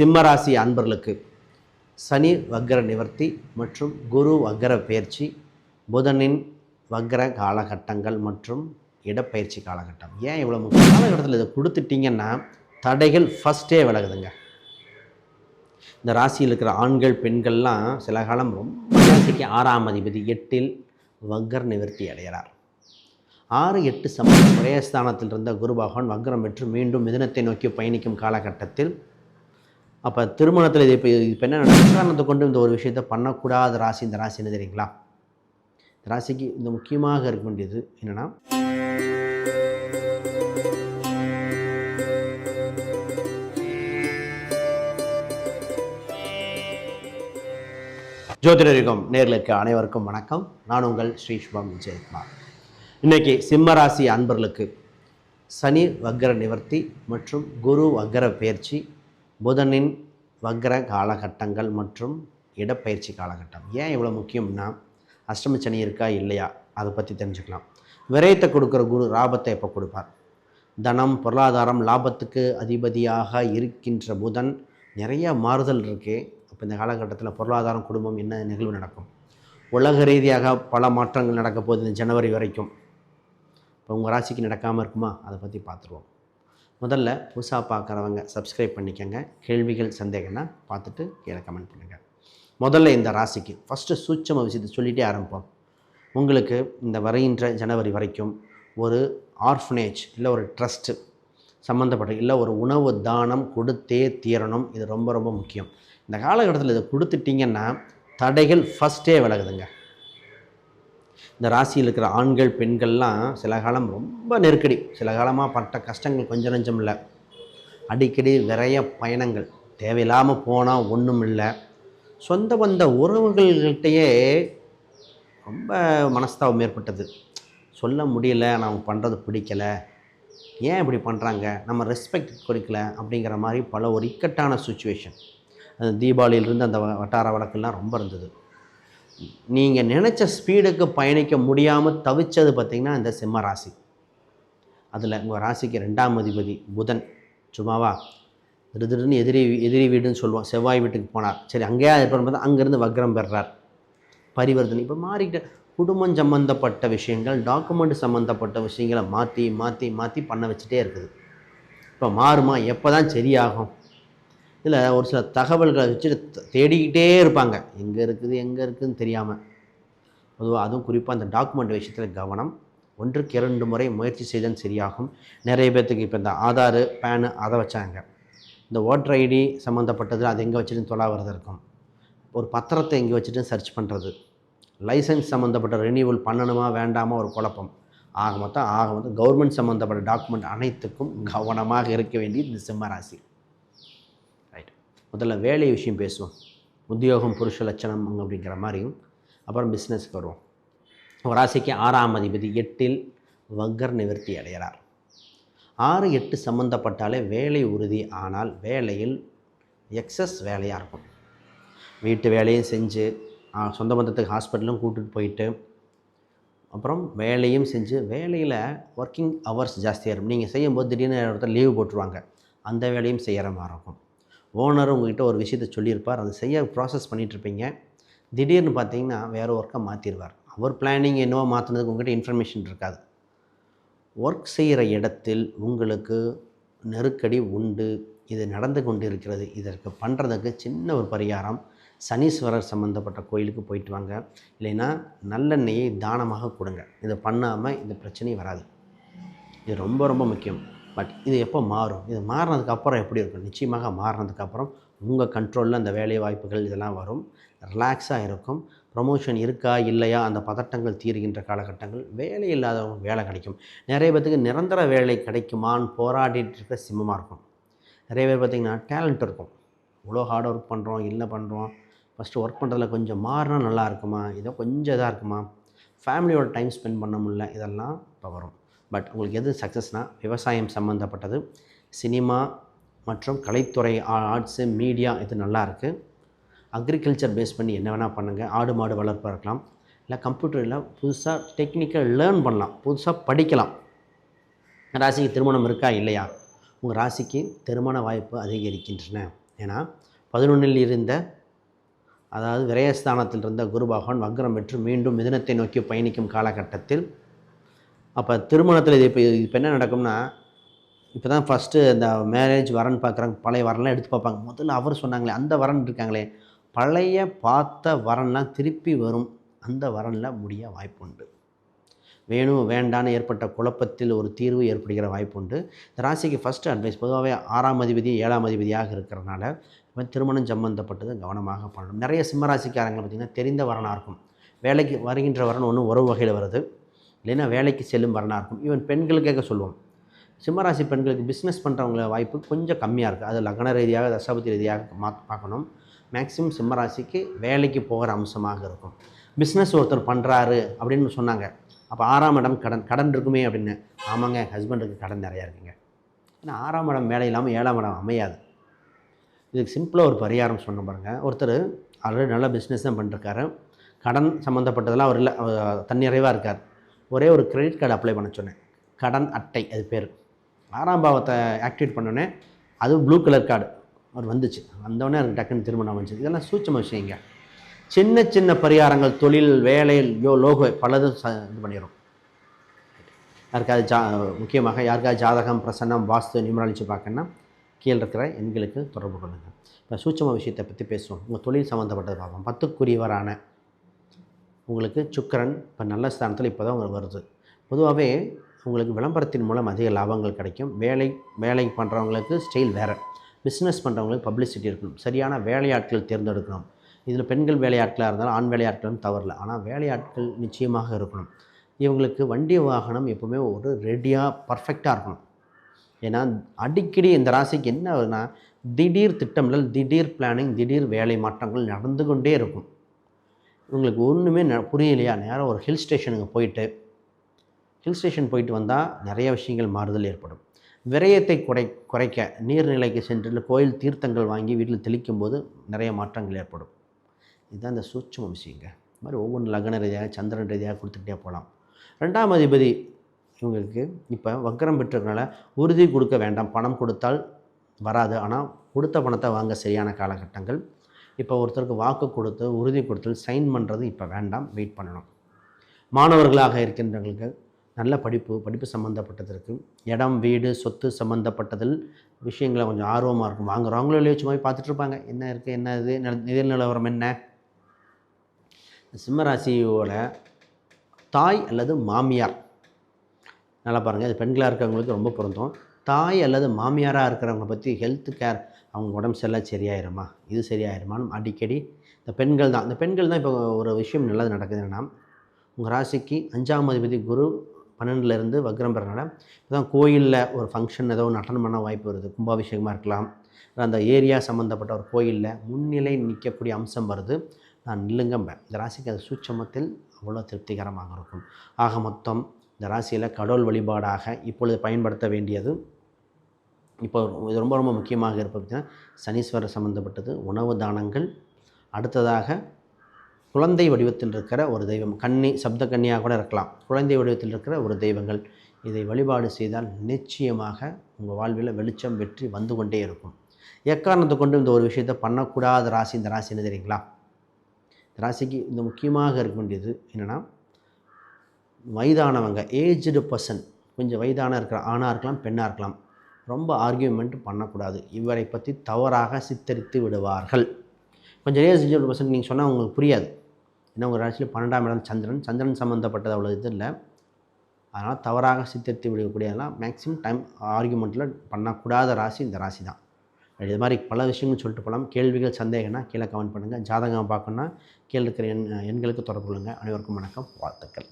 சிம்மராசி அன்பர்களுக்கு சனி வக்ர நிவர்த்தி மற்றும் குரு வக்ர பயிற்சி புதனின் வக்ர காலகட்டங்கள் மற்றும் இடப்பயிற்சி காலகட்டம். ஏன் இவ்வளோ முக்கிய காலகட்டத்தில் இதை கொடுத்துட்டீங்கன்னா தடைகள் ஃபஸ்ட்டே விலகுதுங்க. இந்த ராசியில் இருக்கிற ஆண்கள் பெண்கள்லாம் சில காலம் ரொம்ப ராசிக்கு ஆறாம் அதிபதி எட்டில் வக்ர நிவர்த்தி அடைகிறார். ஆறு எட்டு சமயம் ஒரே ஸ்தானத்தில் இருந்த குரு பகவான் வக்ரம் பெற்று மீண்டும் மிதனத்தை நோக்கி பயணிக்கும் காலகட்டத்தில் அப்போ திருமணத்தில் இது இப்போ இப்போ என்ன காரணத்தை கொண்டு இந்த ஒரு விஷயத்தை பண்ணக்கூடாத ராசி இந்த ராசி என்ன தெரியுங்களா? இந்த ராசிக்கு இந்த முக்கியமாக இருக்க வேண்டியது என்னென்னா ஜோதிடரிகம் நேர்களுக்கு அனைவருக்கும் வணக்கம். நான் உங்கள் ஸ்ரீ சுபம் விஜயகுமார். இன்னைக்கு சிம்மராசி அன்பர்களுக்கு சனி வக்ர நிவர்த்தி மற்றும் குரு வக்ர பயிற்சி புதனின் வக்ர காலகட்டங்கள் மற்றும் இடப்பயிற்சி காலகட்டம். ஏன் இவ்வளோ முக்கியம்னா அஷ்டமச்சனி இருக்கா இல்லையா? அதை பற்றி தெரிஞ்சுக்கலாம். விரயத்தை கொடுக்குற குரு லாபத்தை எப்போ கொடுப்பார்? தனம் பொருளாதாரம் லாபத்துக்கு அதிபதியாக இருக்கின்ற புதன் நிறைய மாறுதல் இருக்கு. அப்போ இந்த காலகட்டத்தில் பொருளாதாரம் குடும்பம் என்ன நிகழ்வு நடக்கும்? உலக ரீதியாக பல மாற்றங்கள் நடக்க போகுது இந்த ஜனவரி வரைக்கும். இப்போ உங்கள் ராசிக்கு நடக்காமல் இருக்குமா? அதை பற்றி பார்த்துருவோம். முதல்ல புதுசாக பார்க்குறவங்க சப்ஸ்கிரைப் பண்ணிக்கோங்க. கேள்விகள் சந்தேகம்னா பார்த்துட்டு கீழே கமெண்ட் பண்ணுங்கள் முதல்ல இந்த ராசிக்கு ஃபஸ்ட்டு சூட்சம விஷயத்தை சொல்லிகிட்டே ஆரம்பிப்போம். உங்களுக்கு இந்த வருகின்ற ஜனவரி வரைக்கும் ஒரு ஆர்ஃபனேஜ் இல்லை ஒரு ட்ரஸ்ட்டு சம்மந்தப்பட்ட இல்லை ஒரு உணவு தானம் கொடுத்தே தீரணும். இது ரொம்ப ரொம்ப முக்கியம். இந்த காலகட்டத்தில் இதை கொடுத்துட்டிங்கன்னா தடைகள் ஃபஸ்ட்டே விலகுதுங்க. இந்த ராசியில் இருக்கிற ஆண்கள் பெண்கள்லாம் சில காலம் ரொம்ப நெருக்கடி சில காலமாக பட்ட கஷ்டங்கள் கொஞ்சம் நஞ்சம் இல்லை. அடிக்கடி நிறைய பயணங்கள் தேவையில்லாமல் போனால் ஒன்றும் இல்லை. சொந்த பந்த உறவுகள்கிட்டயே ரொம்ப மனஸ்தாபம் ஏற்பட்டது. சொல்ல முடியல நான் பண்ணுறது பிடிக்கல. ஏன் இப்படி பண்ணுறாங்க நம்ம ரெஸ்பெக்ட் கொடுக்கல அப்படிங்கிற மாதிரி பல ஒரு இக்கட்டான சுச்சுவேஷன் அந்த தீபாவளியிலிருந்து அந்த வ- வட்டார வழக்கெல்லாம் ரொம்ப இருந்தது. நீங்கள் நினச்ச ஸ்பீடுக்கு பயணிக்க முடியாமல் தவிச்சது பார்த்திங்கன்னா இந்த சிம்ம ராசி. அதில் உங்கள் ராசிக்கு ரெண்டாம் அதிபதி புதன். சும்மாவா? திருதிருன்னு எதிரி எதிரி வீடுன்னு சொல்லுவோம் செவ்வாய் வீட்டுக்கு போனார். சரி அங்கேயா இருப்பார் பார்த்தா அங்கேருந்து வக்ரம் பெறுறார். பரிவர்த்தனை. இப்போ மாறிக்கிட்ட குடும்பம் சம்மந்தப்பட்ட விஷயங்கள் டாக்குமெண்ட் சம்மந்தப்பட்ட விஷயங்களை மாற்றி மாற்றி மாற்றி பண்ண வச்சுட்டே இருக்குது. இப்போ மாறுமா? எப்போ தான் சரியாகும்? இதில் ஒரு சில தகவல்களை வச்சுட்டு தேடிக்கிட்டே இருப்பாங்க. எங்கே இருக்குது எங்கே இருக்குதுன்னு தெரியாமல் பொதுவாக அதுவும் குறிப்பாக அந்த டாக்குமெண்ட் விஷயத்தில் கவனம். ஒன்றுக்கு இரண்டு முறை முயற்சி செய்தன் சரியாகும். நிறைய பேர்த்துக்கு இப்போ இந்த ஆதாரு பேனு அதை வச்சாங்க. இந்த ஓட்டர் ஐடி சம்மந்தப்பட்டது அது எங்கே வச்சுட்டு தொலாவது இருக்கும். ஒரு பத்திரத்தை எங்கே வச்சுட்டு சர்ச் பண்ணுறது லைசன்ஸ் சம்மந்தப்பட்ட ரினியூவல் பண்ணணுமா வேண்டாமா ஒரு குழப்பம். ஆக மொத்தம் ஆக மொத்தம் கவர்மெண்ட் சம்மந்தப்பட்ட டாக்குமெண்ட் அனைத்துக்கும் கவனமாக இருக்க வேண்டியது இந்த சிம்ம ராசி. முதல்ல வேலை விஷயம் பேசுவோம். உத்தியோகம் புருஷ லட்சணம் அப்படிங்கிற மாதிரியும். அப்புறம் பிஸ்னஸ்க்கு வருவோம். ஒரு ராசிக்கு ஆறாம் அதிபதி எட்டில் வக்கர் நிவர்த்தி அடைகிறார். ஆறு எட்டு சம்மந்தப்பட்டாலே வேலை உறுதி. ஆனால் வேலையில் எக்ஸஸ் வேலையாக இருக்கும். வீட்டு வேலையும் செஞ்சு சொந்த பந்தத்துக்கு ஹாஸ்பிட்டலும் கூட்டிகிட்டு போயிட்டு அப்புறம் வேலையும் செஞ்சு வேலையில் ஒர்க்கிங் ஹவர்ஸ் ஜாஸ்தியாக இருக்கும். நீங்கள் செய்யும்போது திடீர்னு ஒருத்தர் லீவு போட்டுருவாங்க. அந்த வேலையும் செய்கிற மாதிரி இருக்கும். ஓனர் உங்ககிட்ட ஒரு விஷயத்த சொல்லியிருப்பார். அதை செய்ய ப்ராசஸ் பண்ணிகிட்ருப்பீங்க திடீர்னு பார்த்தீங்கன்னா வேறு ஒர்க்கை மாற்றிடுவார் அவர் பிளானிங் என்னவோ மாற்றினதுக்கு உங்ககிட்ட இன்ஃபர்மேஷன் இருக்காது. ஒர்க் செய்கிற இடத்தில் உங்களுக்கு நெருக்கடி உண்டு. இது நடந்து கொண்டு இருக்கிறது இதற்கு பண்ணுறதுக்கு சின்ன ஒரு பரிகாரம். சனீஸ்வரர் சம்மந்தப்பட்ட கோயிலுக்கு போயிட்டு வாங்க. இல்லைன்னா நல்லெண்ணெயை தானமாக கொடுங்க. இதை பண்ணாமல் இந்த பிரச்சனையும் வராது. இது ரொம்ப ரொம்ப முக்கியம். பட் இது எப்போ மாறும்? இது மாறினதுக்கப்புறம் எப்படி இருக்கும்? நிச்சயமாக மாறினதுக்கப்புறம் உங்கள் கண்ட்ரோலில் அந்த வேலை வாய்ப்புகள் இதெல்லாம் வரும். ரிலாக்ஸாக இருக்கும். ப்ரமோஷன் இருக்கா? இல்லையா? அந்த பதட்டங்கள் தீர்கின்ற காலகட்டங்கள் வேலை இல்லாதவங்க வேலை கிடைக்கும். நிறைய பேர்த்துக்கு நிரந்தர வேலை கிடைக்குமான்னு போராடிட்டு இருக்க சிம்மமாக இருக்கும். நிறைய பேர் பார்த்திங்கன்னா டேலண்ட் இருக்கும். இவ்வளோ ஹார்ட் ஒர்க் பண்ணுறோம் இல்லை பண்ணுறோம் ஃபஸ்ட்டு ஒர்க் பண்ணுறதுல கொஞ்சம் மாறினா நல்லா இருக்குமா? இதோ கொஞ்சம் இதாக இருக்குமா? ஃபேமிலியோட டைம் ஸ்பெண்ட் பண்ண முடியல. இதெல்லாம் இப்போ வரும். பட் உங்களுக்கு எது சக்ஸஸ்னால் விவசாயம் சம்மந்தப்பட்டது சினிமா மற்றும் கலைத்துறை ஆர்ட்ஸு மீடியா இது நல்லா இருக்குது அக்ரிகல்ச்சர் பேஸ் பண்ணி என்ன வேணால் பண்ணுங்கள் ஆடு மாடு வளர்ப்பாக இருக்கலாம். இல்லை கம்ப்யூட்டரில் புதுசாக டெக்னிக்கல் லேர்ன் பண்ணலாம். புதுசாக படிக்கலாம். ராசிக்கு திருமணம் இருக்கா? இல்லையா? உங்கள் ராசிக்கு திருமண வாய்ப்பு அதிகரிக்கின்றன. ஏன்னா பதினொன்றில் இருந்த அதாவது விரயஸ்தானத்தில் இருந்த குரு பகவான் வக்ரம் பெற்று மீண்டும் மிதனத்தை நோக்கி பயணிக்கும் காலகட்டத்தில் அப்போ திருமணத்தில் இது இப்போ இப்போ என்ன நடக்கும்னா இப்போ தான் ஃபஸ்ட்டு இந்த மேரேஜ் வரன் பார்க்குறாங்க பழைய வரன்லாம் எடுத்து பார்ப்பாங்க. முதல்ல அவர் சொன்னாங்களே அந்த வரன் இருக்காங்களே. பழைய பார்த்த வரன்லாம் திருப்பி வரும். அந்த வரனில் முடிய வாய்ப்பு உண்டு வேணும் வேண்டான்னு ஏற்பட்ட குழப்பத்தில் ஒரு தீர்வு ஏற்படுகிற வாய்ப்புண்டு. இந்த ராசிக்கு ஃபஸ்ட்டு அட்வைஸ் பொதுவாகவே ஆறாம் அதிபதி ஏழாம் அதிபதியாக இருக்கிறனால இப்போ திருமணம் சம்பந்தப்பட்டது கவனமாக பண்ணணும். நிறைய சிம்மராசிக்காரங்களை பார்த்திங்கன்னா தெரிந்த வரனாக இருக்கும். வேலைக்கு வருகின்ற வரன் ஒன்று உறவு வகையில் வருது. இல்லைன்னா வேலைக்கு செல்லும் வரனாக இருக்கும். ஈவன் பெண்களுக்கே சொல்லுவோம் சிம்மராசி பெண்களுக்கு பிஸ்னஸ் பண்ணுறவங்கள வாய்ப்பு கொஞ்சம் கம்மியாக இருக்குது அது லக்ன ரீதியாக தசாபதி ரீதியாக மா பார்க்கணும். மேக்ஸிமம் சிம்மராசிக்கு வேலைக்கு போகிற அம்சமாக இருக்கும். பிஸ்னஸ் ஒருத்தர் பண்ணுறாரு அப்படின்னு சொன்னாங்க. அப்போ ஆறாம் இடம் கடன் கடன் இருக்குமே அப்படின்னு. ஆமாங்க ஹஸ்பண்டுக்கு கடன் நிறையா இருக்குங்க. ஏன்னா ஆறாம் இடம் வேலை இல்லாமல் ஏழாம் இடம் அமையாது. இதுக்கு சிம்பிளாக ஒரு பரிகாரம் சொன்ன பாருங்கள் ஒருத்தர் ஆல்ரெடி நல்ல பிஸ்னஸ் தான் பண்ணிருக்காரு. கடன் சம்மந்தப்பட்டதெல்லாம் அவர் இல்லை தன்னிறைவாக இருக்கார். ஒரே ஒரு கிரெடிட் கார்டு அப்ளை பண்ண சொன்னேன். கடன் அட்டை அது பேர். ஆறாம் பாவத்தை ஆக்டிவேட் பண்ணோன்னே அது ப்ளூ கலர் கார்டு அவர் வந்துச்சு. வந்தோடனே எனக்கு டக்குன்னு திருமணம் வந்துச்சு இதெல்லாம் சூட்சம விஷயங்க. சின்ன சின்ன பரிகாரங்கள் தொழில் வேலையில் யோ லோகோ பலதும் ச இது பண்ணிடும் யாருக்காவது ஜா முக்கியமாக யாருக்காவது ஜாதகம் பிரசன்னம் வாஸ்து நிமராளிச்சு பார்க்கணுன்னா கீழே இருக்கிற எண்களுக்கு தொடர்பு கொள்ளுங்கள் இப்போ சூட்சம விஷயத்தை பற்றி பேசுவோம். உங்கள் தொழில் சம்மந்தப்பட்டது பார்ப்போம். பத்துக்குரியவரான உங்களுக்கு சுக்கரன் இப்போ நல்ல ஸ்தானத்தில் இப்போ தான் உங்களுக்கு வருது. பொதுவாகவே உங்களுக்கு விளம்பரத்தின் மூலம் அதிக லாபங்கள் கிடைக்கும். வேலை வேலை பண்ணுறவங்களுக்கு ஸ்டைல் வேறு. பிஸ்னஸ் பண்ணுறவங்களுக்கு பப்ளிசிட்டி இருக்கணும். சரியான வேலையாட்கள் தேர்ந்தெடுக்கணும். இதில் பெண்கள் வேலையாட்களாக இருந்தாலும் ஆண் வேலையாட்களும் தவறல ஆனால் வேலையாட்கள் நிச்சயமாக இருக்கணும். இவங்களுக்கு வண்டி வாகனம் எப்போவுமே ஒரு ரெடியாக பர்ஃபெக்டாக இருக்கணும். ஏன்னா அடிக்கடி இந்த ராசிக்கு என்ன ஆகுதுன்னா திடீர் திட்டமிடல் திடீர் பிளானிங் திடீர் வேலை மாற்றங்கள் நடந்து கொண்டே இருக்கும். இவங்களுக்கு ஒன்றுமே ந புரியலையா? நேரம் ஒரு ஹில் ஸ்டேஷனுக்கு போயிட்டு ஹில் ஸ்டேஷன் போயிட்டு வந்தால் நிறைய விஷயங்கள் மாறுதல் ஏற்படும். விரயத்தை குறை குறைக்க நீர்நிலைக்கு சென்று இல்லை கோயில் தீர்த்தங்கள் வாங்கி வீட்டில் தெளிக்கும் போது நிறைய மாற்றங்கள் ஏற்படும். இதுதான் இந்த சூட்சம விஷயங்க. இது மாதிரி ஒவ்வொன்று லக்ன ரீதியாக சந்திரன் ரீதியாக கொடுத்துக்கிட்டே போகலாம். ரெண்டாம் அதிபதி இவங்களுக்கு இப்போ வக்கரம் பெற்றதுனால உறுதி கொடுக்க வேண்டாம். பணம் கொடுத்தால் வராது. ஆனால் கொடுத்த பணத்தை வாங்க சரியான காலகட்டங்கள். இப்போ ஒருத்தருக்கு வாக்கு கொடுத்து உறுதி கொடுத்து சைன் பண்ணுறது இப்போ வேண்டாம் வெயிட் பண்ணணும். மாணவர்களாக இருக்கின்றவங்களுக்கு நல்ல படிப்பு படிப்பு சம்மந்தப்பட்டதற்கு இடம் வீடு சொத்து சம்மந்தப்பட்டதில் விஷயங்களை கொஞ்சம் ஆர்வமாக இருக்கும். வாங்குறவங்களும் இல்லையோ சும்மா போய் பார்த்துட்டு இருப்பாங்க. என்ன இருக்குது என்ன இது நி- நிதி நிலவரம் என்ன? சிம்மராசியோட தாய் அல்லது மாமியார். நல்லா பாருங்கள் இது பெண்களாக இருக்கிறவங்களுக்கு ரொம்ப பொருந்தும். தாய் அல்லது மாமியாராக இருக்கிறவங்க பற்றி ஹெல்த் கேர் அவங்க உடம்பு சரியில்லை சரியாயிருமா? இது சரியாயிருமான்னு அடிக்கடி இந்த பெண்கள் தான். இந்த பெண்கள் தான் இப்போ ஒரு விஷயம் நல்லது நடக்குது என்னென்னா உங்கள் ராசிக்கு அஞ்சாம் அதிபதி குரு பன்னெண்டுலேருந்து வக்ரம் பெறனால இப்போ கோயிலில் ஒரு ஃபங்க்ஷன் ஏதோ ஒன்று அட்டன் பண்ண வாய்ப்பு வருது. கும்பாபிஷேகமாக இருக்கலாம். அந்த ஏரியா சம்மந்தப்பட்ட ஒரு கோயிலில் முன்னிலை நிற்கக்கூடிய அம்சம் வருது. நான் நில்லுங்கம்பேன் இந்த ராசிக்கு அது சூட்சமத்தில் அவ்வளோ திருப்திகரமாக இருக்கும். ஆக மொத்தம் இந்த ராசியில் கடவுள் வழிபாடாக இப்பொழுது பயன்படுத்த வேண்டியது இப்போ இது ரொம்ப ரொம்ப முக்கியமாக இருப்பது பார்த்தீங்கன்னா சனீஸ்வரர் சம்மந்தப்பட்டது உணவு தானங்கள். அடுத்ததாக குழந்தை வடிவத்தில் இருக்கிற ஒரு தெய்வம் கன்னி சப்த கன்னியாக கூட இருக்கலாம். குழந்தை வடிவத்தில் இருக்கிற ஒரு தெய்வங்கள். இதை வழிபாடு செய்தால் நிச்சயமாக உங்கள் வாழ்வில் வெளிச்சம் வெற்றி வந்து கொண்டே இருக்கும். எக்காரணத்தை கொண்டு இந்த ஒரு விஷயத்தை பண்ணக்கூடாத ராசி இந்த ராசி என்ன தெரியுங்களா? இந்த ராசிக்கு இந்த முக்கியமாக இருக்க வேண்டியது என்னென்னா வயதானவங்க ஏஜ்டு பர்சன் கொஞ்சம் வயதான இருக்கிற ஆணாக இருக்கலாம் பெண்ணாக இருக்கலாம். ரொம்ப ஆர்கியூமெண்ட் பண்ணக்கூடாது. இவரை பற்றி தவறாக சித்தரித்து விடுவார்கள். கொஞ்சம் ஏஜ்டு பர்சன் நீங்கள் சொன்னால் உங்களுக்கு புரியாது. ஏன்னா உங்கள் ராசியில் பன்னெண்டாம் இடம் சந்திரன். சந்திரன் சம்மந்தப்பட்டது அவ்வளோ இது இல்லை. அதனால் தவறாக சித்தரித்து விடக்கூடியதெல்லாம் மேக்ஸிமம் டைம் ஆர்கியூமெண்ட்டில் பண்ணக்கூடாத ராசி இந்த ராசி தான் இது மாதிரி பல விஷயங்கள் சொல்லிட்டு போகலாம் கேள்விகள் சந்தேகம்னா கீழே கமெண்ட் பண்ணுங்கள் ஜாதகம் பார்க்கணுன்னா கீழே இருக்கிற எண் எண்களுக்கு தொடர்பு கொள்ளுங்கள் அனைவருக்கும் வணக்கம். வாழ்த்துக்கள்.